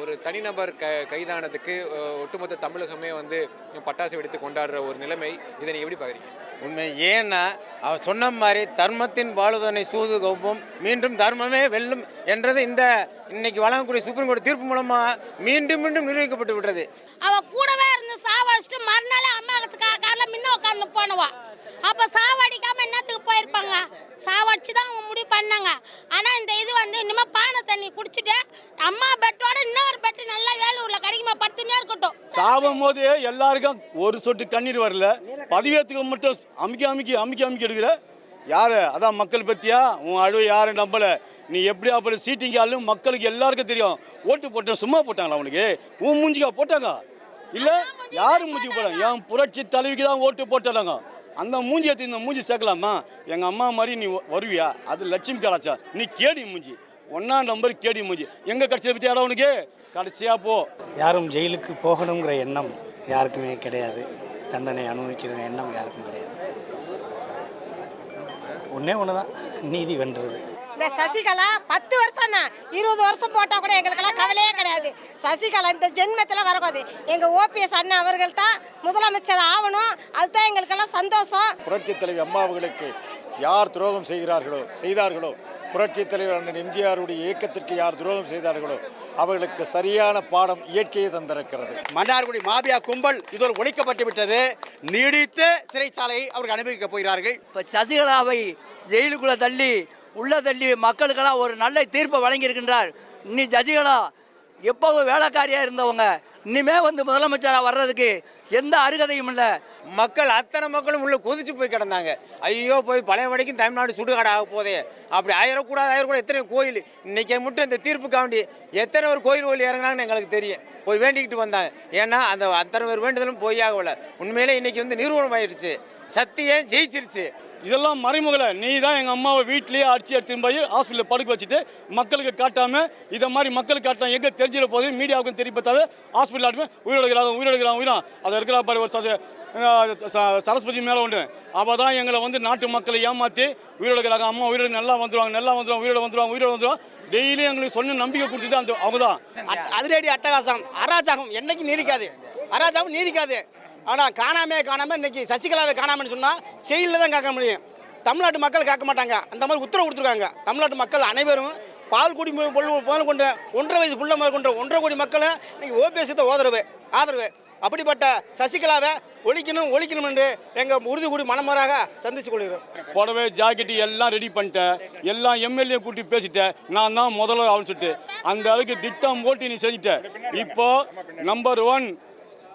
ஒரு தனிநபர் க கைதானதுக்கு ஒட்டுமொத்த தமிழகமே வந்து பட்டாசு வெடித்து கொண்டாடுற ஒரு நிலைமை. இதை நீங்க எப்படி பார்க்குறீங்க? உண்மை. ஏன்னா அவர் சொன்ன மாதிரி தர்மத்தின் வாழுதனை சூது கௌப்பம் மீண்டும் தர்மமே வெல்லும் என்றது இந்த இன்னைக்கு வழங்கக்கூடிய சுப்ரீம் கோர்ட் தீர்ப்பு மூலமா மீண்டும் மீண்டும் நிரூபிக்கப்பட்டு விட்டது. அவ கூடவே இருந்து சாவடிச்சுட்டு மறுநாள் அம்மா கார்ல முன்ன உட்காந்து போனவா. அப்ப சாவடிக்காம என்னத்துக்கு போயிருப்பாங்க சாவடிச்சு தான் அவங்க முடிவு பண்ணாங்க. ஆனா இந்த இது வந்து இனிமே பானை தண்ணி குடிச்சிட்டு அம்மா பெட்டோட இன்னொரு பெட்டு நல்லா வேலூர்ல கிடைக்குமா பத்துனே இருக்கட்டும். சாவும் போது எல்லாருக்கும் ஒரு சொட்டு கண்ணீர் வரல. பதிவேத்துக்கு மட்டும் அமுக்கி அமுக்கி அமுக்கி அமுக்கி எடுக்கிற. யாரு? அதான் மக்கள் பத்தியா? உன் அழுவை யாரும் நம்பல. நீ எப்படி அப்படி சீட்டிங் ஆளும் மக்களுக்கு எல்லாருக்கும் தெரியும். ஓட்டு போட்ட சும்மா போட்டாங்களா அவனுக்கு உன் மூஞ்சிக்கா போட்டாங்க? இல்ல யாரு மூஞ்சிக்கு போட்டாங்க? என் புரட்சி தலைவிக்கு தான் ஓட்டு போட்டாங்க. அந்த மூஞ்சி எடுத்து இந்த மூஞ்சி சேர்க்கலாமா? எங்கள் அம்மா மாதிரி நீ வருவியா? அது லட்சுமி கலாச்சா? நீ கேடி மூஞ்சி. ஒன்னாம் நம்பர் கேடி மூஞ்சி. எங்கே கட்சியை பற்றி யாரோ உனக்கு? கடைசியா போ. யாரும் ஜெயிலுக்கு போகணுங்கிற எண்ணம் யாருக்குமே கிடையாது. தண்டனை அனுபவிக்கிற எண்ணம் யாருக்கும் கிடையாது. ஒன்றே ஒன்று தான் நீதி வென்றது. இந்த சசிகலா பத்து வருஷம் தான் இருபது வருஷம் போட்டால் கூட எங்களுக்கெல்லாம் கவலையே கிடையாது. சசிகலா இந்த ஜென்மத்தில் வரக்கூடாது. எங்கள் ஓபிஎஸ் அண்ணன் அவர்கள் தான் முதலமைச்சர் ஆகணும். அதுதான் எங்களுக்கெல்லாம் சந்தோஷம். புரட்சி தலைவி அம்மா அவர்களுக்கு யார் துரோகம் செய்கிறார்களோ செய்தார்களோ புரட்சி தலைவர் அண்ணன் எம்ஜிஆருடைய இயக்கத்திற்கு யார் துரோகம் செய்தார்களோ அவர்களுக்கு சரியான பாடம் இயற்கையை தந்திருக்கிறது. மன்னார்குடி மாபியா கும்பல் இதோடு ஒழிக்கப்பட்டு விட்டது. நீடித்த சிறைச்சாலையை அவர்கள் அனுபவிக்கப் போகிறார்கள். இப்போ சசிகலாவை ஜெயிலுக்குள்ளே தள்ளி உள்ளே தள்ளி மக்களுக்கெல்லாம் ஒரு நல்ல தீர்ப்பை வழங்கியிருக்கின்றார். இன்னி ஜட்ஜிகளா எப்போவும் வேலைக்காரியாக இருந்தவங்க இனிமே வந்து முதலமைச்சராக வர்றதுக்கு எந்த அருகதையும் இல்லை. மக்கள் அத்தனை மக்களும் உள்ள கொதிச்சு போய் கிடந்தாங்க. ஐயோ போய் பழைய வரைக்கும் தமிழ்நாடு சுடுகாடு ஆக போதே. அப்படி ஆயிரக்கூடாது ஆயிரக்கூடாது எத்தனை கோயில். இன்னைக்கு மட்டும் இந்த தீர்ப்புக்காண்டி எத்தனை ஒரு கோயில் ஓயில் இறங்கினாங்கன்னு எங்களுக்கு தெரியும். போய் வேண்டிக்கிட்டு வந்தாங்க. ஏன்னா அந்த அத்தனை பேர் வேண்டுதலும் பொய்யாகல உண்மையிலே இன்னைக்கு வந்து நிறுவனம் ஆயிடுச்சு சத்தியம் ஜெயிச்சிருச்சு. இதெல்லாம் மறைமுகல நீ தான் எங்கள் அம்மாவை வீட்லேயே அடிச்சு எடுத்துன்னு போய் ஹாஸ்பிட்டலில் படுக்க வச்சுட்டு மக்களுக்கு காட்டாமல் இதை மாதிரி மக்களுக்கு காட்டாமல் எங்கே தெரிஞ்சிட போகுது மீடியாவுக்கும் தெரிய பார்த்தாவே ஹாஸ்பிட்டல் ஆட்டுமே உயிரிழக்கிறாங்க உயிரிழக்கிறாங்க உயிரா அதை இருக்கிற பாரு ஒரு சரஸ்வதி மேலே உண்டு. அவள் தான் எங்களை வந்து நாட்டு மக்களை ஏமாற்றி உயிரிழக்கிறாங்க அம்மா உயிரோடு நல்லா வந்துடுவாங்க நல்லா வந்துடுவாங்க உயிரோட வந்துடுவாங்க உயிரோட வந்துடுவாங்க டெய்லி எங்களுக்கு சொன்ன நம்பிக்கை கொடுத்துட்டு அந்த அவங்க தான். அதிரடி அட்டகாசம் அராஜகம் என்னைக்கு நீடிக்காது. அராஜகம் நீடிக்காது. ஆனால் காணாமே காணாமல் இன்னைக்கு சசிகலாவை காணாமன்னு சொன்னால் செயலில் தான் காக்க முடியும். தமிழ்நாட்டு மக்கள் காக்க மாட்டாங்க. அந்த மாதிரி உத்தரவு கொடுத்துருக்காங்க. தமிழ்நாட்டு மக்கள் அனைவரும் பால் குடி பொருள் முதல் கொண்டு ஒன்றரை வயசு புள்ள முதல் கொண்ட ஒன்றரை கோடி மக்களும் இன்னைக்கு ஓபிஎஸ் ஓதரவு ஆதரவு. அப்படிப்பட்ட சசிகலாவை ஒழிக்கணும் ஒழிக்கணும் என்று எங்கள் உறுதி கூடி மனமராக சந்திச்சு கொள்கிறோம். புடவை ஜாக்கெட்டு எல்லாம் ரெடி பண்ணிட்டேன். எல்லாம் எம்எல்ஏ கூட்டி பேசிட்டேன். நான் தான் முதல்ல அவன் சொல்லிட்டு. அந்த அளவுக்கு திட்டம் போட்டு நீ செஞ்சிட்ட. இப்போ number one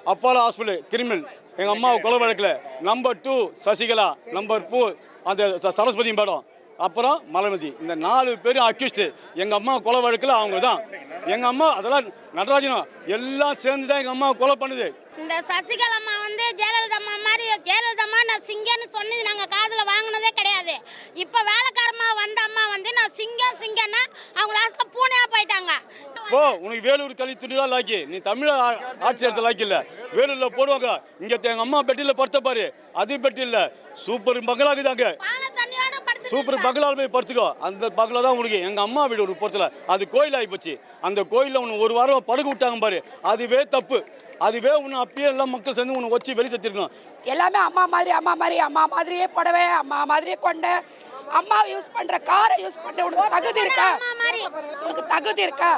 Apollo hospital criminal. எங்கள் அம்மாவை கொலை வழக்கில். Number two Sasikala. Number two அந்த ச- சரஸ்வதி படம். அப்புறம் மலர்மதி. இந்த நாலு பேரும் அக்யூஸ்டு எங்கள் அம்மா கொலை வழக்கில் அவங்க தான் எங்கள் அம்மா அதெல்லாம் நடராஜனும் எல்லாம் சேர்ந்து தான் எங்கள் அம்மா கொலை பண்ணுது. இந்த சசிகலா அம்மா வந்து ஜெயலலிதா அம்மா மாதிரி ஜெயலலிதா அம்மா நான் சிங்கன்னு சொன்னது நாங்கள் காதில் வாங்கினதே கிடையாது. இப்போ வேலைக்காரமாக வந்த அம்மா வந்து நான் சிங்கம் சிங்கன்னா அவங்க லாஸ்ட்டில் பூனையாக போயிட்டாங்க. போ உனக்கு வேலூர் துணி தான் லாக்கி. நீ தமிழ ஆட்சி எடுத்த லாக்கி இல்ல. வேலூர்ல போடுவாங்க. இங்க எங்க அம்மா பெட்டில படுத்த பாரு. அது பெட்டி இல்ல. சூப்பர் படுத்து சூப்பர் பங்களால போய் படுத்துக்கோ. அந்த பங்களா தான் உங்களுக்கு எங்க அம்மா வீடு ஒரு பொறுத்தல. அது கோயில் ஆகி போச்சு. அந்த கோயில்ல உன்னை ஒரு வாரம் படுக்க விட்டாங்க பாரு. அதுவே தப்பு. அதுவே உன்னை அப்பயே எல்லாம் மக்கள் சேர்ந்து உன்னை வச்சு வெளியே தத்திருக்கணும். எல்லாமே அம்மா மாதிரி அம்மா மாதிரி அம்மா மாதிரியே புடவை அம்மா மாதிரியே கொண்ட. அம்மா யூஸ் பண்ற காரை யூஸ் பண்ற உனக்கு தகுதி இருக்கா? உனக்கு தகுதி இருக்கா?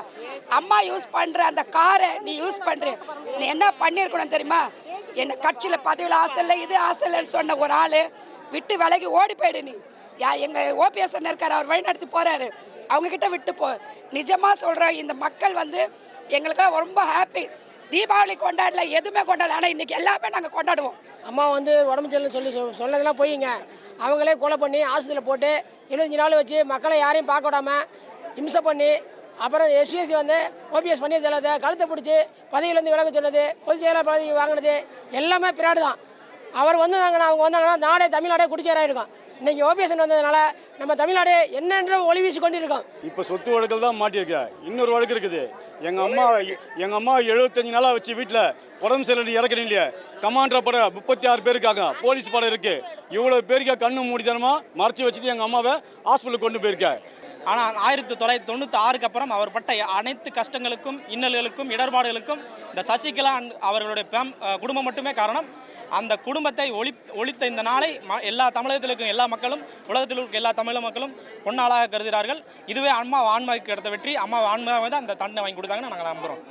அம்மா யூஸ் பண்ணுற அந்த காரை நீ யூஸ் பண்ணுற நீ என்ன பண்ணியிருக்கணும் தெரியுமா? என்ன கட்சியில் பதவியில் ஆசை இல்லை இது ஆசை இல்லைன்னு சொன்ன ஒரு ஆள் விட்டு விலகி ஓடி போயிடு நீ. யா எங்கள் ஓபிஎஸ் இருக்கார் அவர் வழி நடத்தி போகிறாரு அவங்கக்கிட்ட விட்டு போ. நிஜமாக சொல்றேன் இந்த மக்கள் வந்து எங்களுக்கெல்லாம் ரொம்ப ஹாப்பி தீபாவளி கொண்டாடல எதுவுமே கொண்டாடல. ஆனால் இன்றைக்கி எல்லாமே நாங்கள் கொண்டாடுவோம். அம்மா வந்து உடம்பு சரியில்லை சொல்லி சொ- சொன்னதெல்லாம் போயிங்க. அவங்களே கொலை பண்ணி ஆஸ்பத்திரியில் போட்டு எழுபத்தஞ்சு நாள் வச்சு மக்களை யாரையும் பார்க்க விடாமல் இம்சை பண்ணி அப்புறம் எஸ்பிஎஸ்சி வந்து ஓபிஎஸ் பண்ணி சொல்லாத கழுத்தை பிடிச்சி பதவியிலேருந்து விலக சொன்னது பொதுச் செயலாளர் பதவி வாங்கினது எல்லாமே பிராடு தான். அவர் வந்து நாங்கள் அவங்க வந்தாங்கன்னா நாடே தமிழ்நாடே குடிச்சேராயிருக்கும் இன்னைக்கு ஓபிஎஸ்என் வந்ததுனால நம்ம தமிழ்நாடு என்னென்ற ஒளி வீசி கொண்டு இருக்கோம் இப்போ சொத்து வழக்கில் தான் மாட்டியிருக்க? இன்னொரு வழக்கு இருக்குது. எங்கள் அம்மா எங்கள் அம்மா எழுபத்தஞ்சு நாளாக வச்சு வீட்டில் உடம்பு சரியில்லை இறக்கணும் இல்லையா? கமாண்டர் படம் முப்பத்தி ஆறு பேருக்காக போலீஸ் படம் இருக்குது இவ்வளோ பேருக்கு கண்ணு மூடித்தனமாக மறைச்சி வச்சுட்டு எங்கள் அம்மாவை ஹாஸ்பிட்டலுக்கு கொண்டு போயிருக்கேன் ஆனால் ஆயிரத்தி தொள்ளாயிரத்தி தொண்ணூற்றி ஆறுக்கு அப்புறம் அவர் பட்ட அனைத்து கஷ்டங்களுக்கும் இன்னல்களுக்கும் இடர்பாடுகளுக்கும் இந்த சசிகலா அவர்களுடைய குடும்பம் மட்டுமே காரணம். அந்த குடும்பத்தை ஒளி ஒழித்த இந்த நாளை ம எல்லா தமிழகத்தில் இருக்கும் எல்லா மக்களும் உலகத்தில் இருக்கும் எல்லா தமிழக மக்களும் பொன்னாளாக கருதுகிறார்கள். இதுவே அம்மா ஆன்மாவுக்கு கிடைத்த வெற்றி. அம்மா ஆன்மாவை தான் அந்த தண்டனை வாங்கி கொடுத்தாங்கன்னு நாங்கள் நம்புகிறோம்